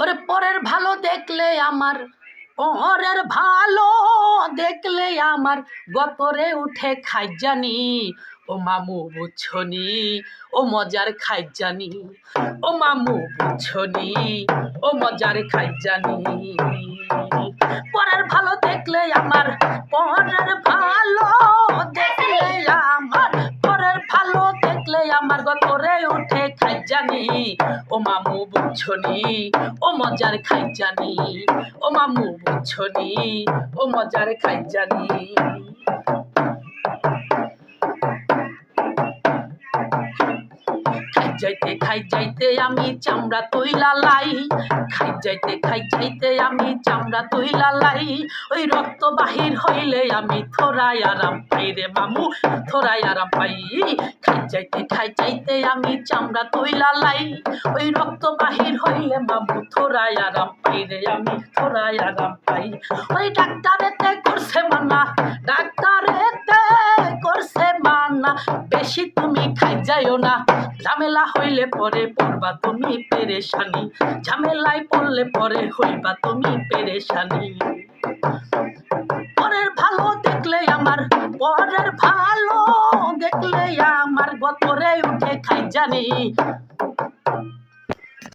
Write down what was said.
ওরে পরের ভালো দেখলে আমার, পরের ভালো দেখলে আমার। গতরে উঠে খাই জানি, ও মামু বুঝছনি ও মজার খাই জানি, ও মামু বুঝছনি ও মজার খাই জানি। পরের ভালো দেখলে আমার, পরের ভালো দেখলে আমার গতরে উঠে খাই জানি। ও মামু বুঝছনি, ও মজার খাই জানি। ও মামু বুঝছনি, ও মজার খাই জানি। যাইতে, খাই যাইতে আমি চামড়া তৈলা লাই। খাই যাইতে খাই যাইতে আমি চামড়া তৈলা লাই। ওই রক্ত বাহির হইলে আমি থোড়াই আরাম পাই রে মামু, থোড়াই আরাম পাই। খাই যাইতে খাই যাইতে আমি চামড়া তৈলা লাই। ওই রক্ত বাহির হইলে মামু, থোড়াই আরাম পাই রে আমি, থোড়াই আরাম পাই। ওই ডাক্তারেতে করছে মানা, ডাক্তারেতে করছে মানা। খাই যাইও না? ঝামেলা হইলে পরে পড়বা তুমি পেরেশানি। ঝামেলায় পড়লে পরে হইবা তুমি পেরেশানি। পরের ভালো দেখলে আমার, পরের ভালো দেখলে আমার, গতরে উঠে খাই জানি।